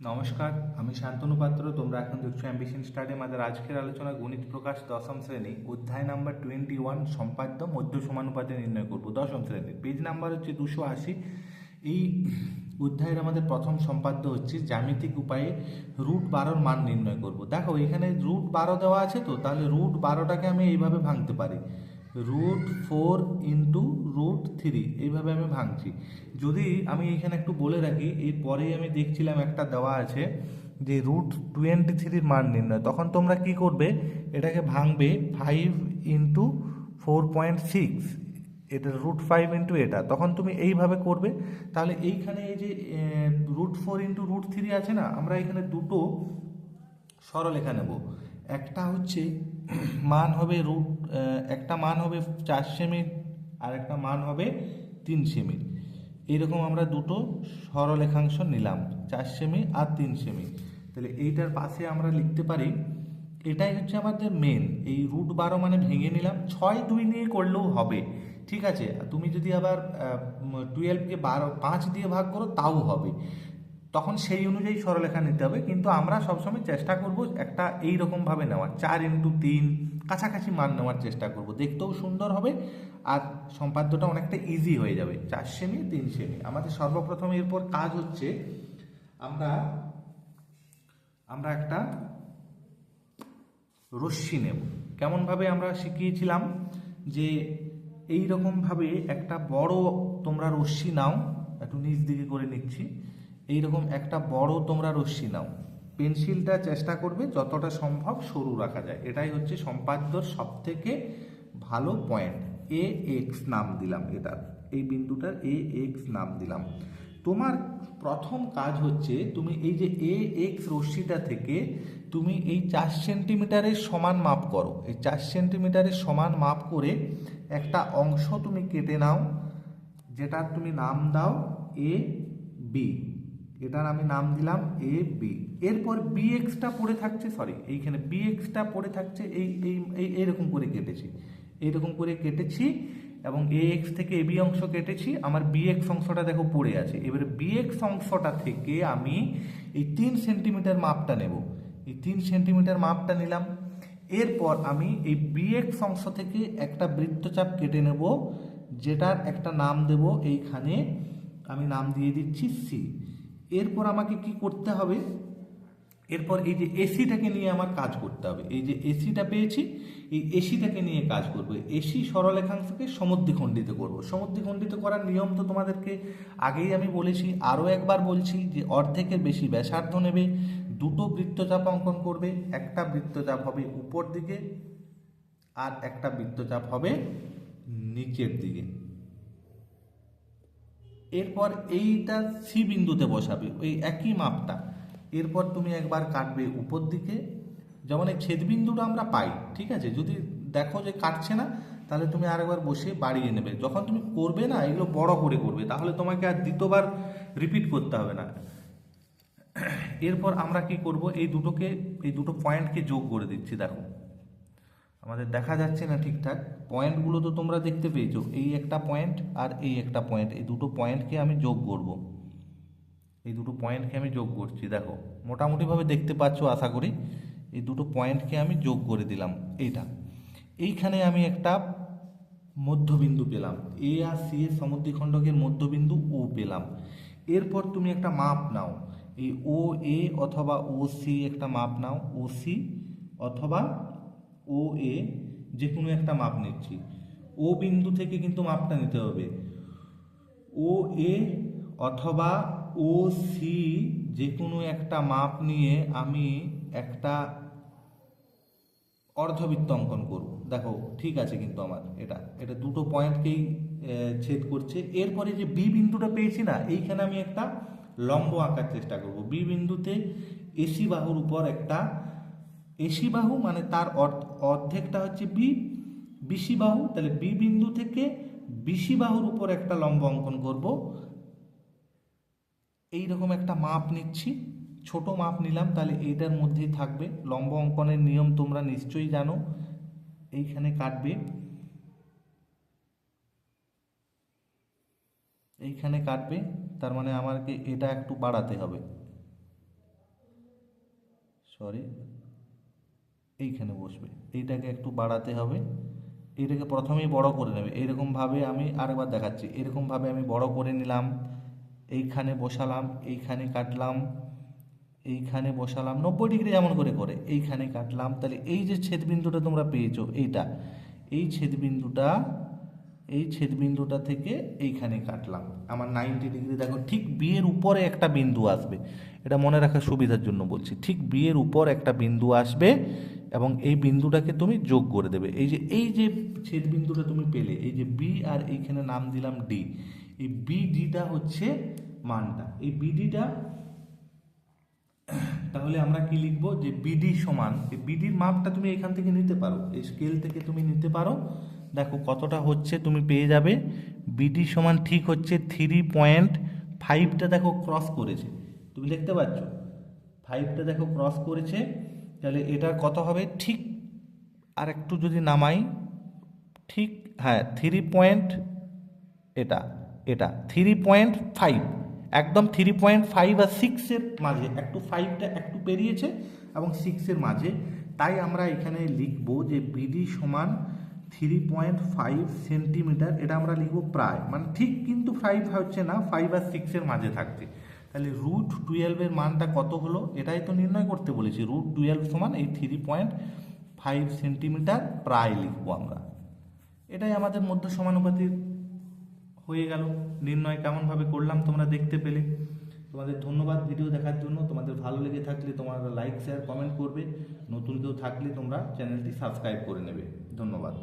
নমস্কার, আমি শান্তনু পাত্র। তোমরা এখন দেখছ অ্যাম্বিশন স্টাডি আমাদের আজকের আলোচনা গণিত প্রকাশ দশম শ্রেণি। অধ্যায় নাম্বার টোয়েন্টি ওয়ান সম্পাদ্য, মধ্য সমানুপাতে নির্ণয় করব দশম শ্রেণির। পেজ নাম্বার হচ্ছে দুশো আশি। এই অধ্যায়ের আমাদের প্রথম সম্পাদ্য হচ্ছে জ্যামিতিক উপায়ে রুট বারোর মান নির্ণয় করব। দেখো, এখানে রুট বারো দেওয়া আছে তো, তাহলে রুট বারোটাকে আমি এইভাবে ভাঙতে পারি। Root four into root three এইভাবে আমি ভাঙছি। যদি আমি এখানে একটু বলে রাখি, এরপরেই আমি দেখছিলাম একটা দেওয়া আছে যে রুট টোয়েন্টি থ্রির মান নির্ণয়। তখন তোমরা কি করবে? এটাকে ভাঙবে five into four point six এটা রুট ফাইভ ইন্টু এটা। তখন তুমি এইভাবে করবে। তাহলে এইখানে এই যে root four into root three আছে না, আমরা এখানে দুটো সরলরেখা নেব। একটা হচ্ছে, মান হবে রুট একটা মান হবে চার সেমি আর একটা মান হবে তিন সেমি। এইরকম আমরা দুটো সরলেখাংশ নিলাম, চার সেমি আর তিন সেমি। তাহলে এইটার পাশে আমরা লিখতে পারি, এটাই হচ্ছে আমাদের মেন এই রুট বারো মানে ভেঙে নিলাম, ছয় দুই নিয়ে করলেও হবে, ঠিক আছে? তুমি যদি আবার টুয়েলভকে বারো, পাঁচ দিয়ে ভাগ করো, তাও হবে। তখন সেই অনুযায়ী সরলেখা নিতে হবে, কিন্তু আমরা সবসময় চেষ্টা করব একটা এই রকমভাবে নেওয়ার। চার ইন্টু তিন, কাছাকাছি মান নেওয়ার চেষ্টা করব। দেখতেও সুন্দর হবে আর সম্পাদ্যটা অনেকটা ইজি হয়ে যাবে। চার সেমি তিন সেমি আমাদের সর্বপ্রথম এরপর কাজ হচ্ছে আমরা আমরা একটা রশ্মি নেব। কেমনভাবে আমরা শিখিয়েছিলাম যে এই রকমভাবে একটা বড় তোমরা রশ্মি নাও, একটু নিচ দিকে করে নিচ্ছি। এইরকম একটা বড় তোমরা রশ্মি নাও। পেন্সিলটা চেষ্টা করবে যতটা সম্ভব সরু রাখা যায়। এটাই হচ্ছে সম্পাদ্যর সব থেকে ভালো পয়েন্ট এ এক্স নাম দিলাম এটার। এই বিন্দুটার এ এক্স নাম দিলাম। তোমার প্রথম কাজ হচ্ছে তুমি এই যে এ এক্স রশ্মিটা থেকে তুমি এই চার সেন্টিমিটারের সমান মাপ করো। এই চার সেন্টিমিটারের সমান মাপ করে একটা অংশ তুমি কেটে নাও, যেটার তুমি নাম দাও এ বি এটার আমি নাম দিলাম এ বি এরপর বি এক্সটা পড়ে থাকছে সরি এইখানে বি এক্সটা পড়ে থাকছে, এই এই এই এইরকম করে কেটেছি। এইরকম করে কেটেছি এবং এ এক্স থেকে এ বি অংশ কেটেছি, আমার বি এক্স অংশটা দেখো পড়ে আছে। এবারে বি এক্স অংশটা থেকে আমি এই তিন সেন্টিমিটার মাপটা নেব। এই তিন সেন্টিমিটার মাপটা নিলাম। এরপর আমি এই বি এক্স অংশ থেকে একটা বৃত্তচাপ কেটে নেব, যেটার একটা নাম দেব, এইখানে আমি নাম দিয়ে দিচ্ছি সি এরপর আমাকে কি করতে হবে? এরপর এই যে এসিটাকে নিয়ে আমার কাজ করতে হবে। এই যে এসিটা পেয়েছি, এই এসিটাকে নিয়ে কাজ করব। এসি সরলেখাংশকে সমুদ্রিখণ্ডিত করব। সমুদ্রিখণ্ডিত করার নিয়ম তো তোমাদেরকে আগেই আমি বলেছি। আরও একবার বলছি যে অর্ধেকের বেশি ব্যাসার্ধ নেবে, দুটো বৃত্তচাপ অঙ্কন করবে, একটা বৃত্তচাপ হবে উপর দিকে আর একটা বৃত্তচাপ হবে নিচের দিকে। এরপর এইটা সি বিন্দুতে বসাবে, ওই একই মাপটা। এরপর তুমি একবার কাটবে উপর দিকে। যেমন এই ছেদবিন্দুটা আমরা পাই, ঠিক আছে? যদি দেখো যে কাটছে না, তাহলে তুমি আরেকবার বসে বাড়িয়ে নেবে। যখন তুমি করবে না, এগুলো বড় করে করবে, তাহলে তোমাকে আর দ্বিতীয়বার রিপিট করতে হবে না। এরপর আমরা কি করব? এই দুটোকে, এই দুটো পয়েন্টকে যোগ করে দিচ্ছি, দেখো। আমাদের দেখা যাচ্ছে না ঠিকঠাক। পয়েন্টগুলো তো তোমরা দেখতে পেয়েছ। এই একটা পয়েন্ট আর এই একটা পয়েন্ট। এই দুটো পয়েন্টকে আমি যোগ করব। এই দুটো পয়েন্টকে আমি যোগ করছি, দেখো। মোটামুটিভাবে দেখতে পাচ্ছ, আশা করি। এই দুটো পয়েন্টকে আমি যোগ করে দিলাম। এইটা। এইখানে আমি একটা মধ্যবিন্দু পেলাম। এ আর সি এর সমুদ্রিখণ্ডকের মধ্যবিন্দু ও পেলাম। এরপর তুমি একটা মাপ নাও। এই ও এ অথবা ও সি একটা মাপ নাও। ও সি অথবা ও, এ যে কোনো একটা মাপ নিচ্ছি। ও বিন্দু থেকে কিন্তু মাপটা নিতে হবে। ও, এ অথবা ও, সি যে কোনো একটা মাপ নিয়ে আমি একটা অর্ধবৃত্ত অঙ্কন করব। দেখো, ঠিক আছে কিন্তু আমার এটা। এটা দুটো পয়েন্টকেই ছেদ করছে। এরপরে যে বি বিন্দুটা পেয়েছি না, এইখানে আমি একটা লম্ব আঁকার চেষ্টা করব। বি বিন্দুতে এসি বাহুর উপর একটা এসি বাহু মানে তার অর্ধেকটা হচ্ছে বি বিসি বাহু তাহলে বি বিন্দু থেকে বিসি বাহুর উপর একটা লম্ব অঙ্কন করব। এই রকম একটা মাপ নিচ্ছি, ছোট মাপ নিলাম, তাহলে এইটার মধ্যেই থাকবে। লম্ব অঙ্কনের নিয়ম তোমরা নিশ্চয়ই জানো। এইখানে কাটবে। এইখানে কাটবে, তার মানে আমাকে এটা একটু বাড়াতে হবে। সরি। এইখানে বসবে। এইটাকে একটু বাড়াতে হবে। এটাকে প্রথমেই বড় করে নেবে। এইরকমভাবে আমি আরেকবার দেখাচ্ছি। এরকমভাবে আমি বড় করে নিলাম। এইখানে বসালাম, এইখানে কাটলাম, এইখানে বসালাম। নব্বই ডিগ্রি যেমন করে করে এইখানে কাটলাম। তাহলে এই যে ছেদবিন্দুটা তোমরা পেয়েছ, এইটা, এই ছেদবিন্দুটা এই ছেদবিন্দুটা থেকে এইখানে কাটলাম। আমার নাইনটি ডিগ্রি, দেখো ঠিক বিয়ের উপরে একটা বিন্দু আসবে। এটা মনে রাখার সুবিধার জন্য বলছি। ঠিক বিয়ের উপর একটা বিন্দু আসবে। এবং এই বিন্দুটাকে তুমি যোগ করে দেবে। এই যে এই যে ছেদ বিন্দুটা তুমি পেলে, এই যে বি আর এইখানে নাম দিলাম ডি এই বিডিটা হচ্ছে মানটা। এই বিডিটা তাহলে আমরা কি লিখব? যে বিডি সমান, এই বিডির মাপটা তুমি এখান থেকে নিতে পারো। এই স্কেল থেকে তুমি নিতে পারো। দেখো কতটা হচ্ছে, তুমি পেয়ে যাবে। বিডি সমান ঠিক হচ্ছে থ্রি পয়েন্ট ফাইভটা দেখো ক্রস করেছে। তুমি দেখতে পাচ্ছ? ফাইভটা দেখো ক্রস করেছে। তাহলে এটা কত হবে? ঠিক আর একটু যদি নামাই, ঠিক হ্যাঁ থ্রি পয়েন্ট এটা এটা থ্রি পয়েন্ট ফাইভ একদম থ্রি পয়েন্ট ফাইভ আর সিক্সের মাঝে, একটু ফাইভটা একটু পেরিয়েছে এবং সিক্সের মাঝে। তাই আমরা এখানে লিখব যে বিডি সমান থ্রি পয়েন্ট ফাইভ সেন্টিমিটার এটা আমরা লিখব প্রায় মানে ঠিক কিন্তু ফাইভ হচ্ছে না ফাইভ আর সিক্সের মাঝে থাকছে। তাহলে রুট টুয়েলভের মানটা কত হলো? এটাই তো নির্ণয় করতে বলেছি। রুট টুয়েলভ সমান এই থ্রি পয়েন্ট ফাইভ সেন্টিমিটার প্রায় লিখব আমরা। এটাই আমাদের মধ্যে সমানুপাতিক হয়ে গেল। নির্ণয় কেমনভাবে করলাম তোমরা দেখতে পেলে। তোমাদের ধন্যবাদ ভিডিও দেখার জন্য। তোমাদের ভালো লেগে থাকলে তোমরা লাইক শেয়ার কমেন্ট করবে। নতুন কেউ থাকলে তোমরা চ্যানেলটি সাবস্ক্রাইব করে নেবে। ধন্যবাদ।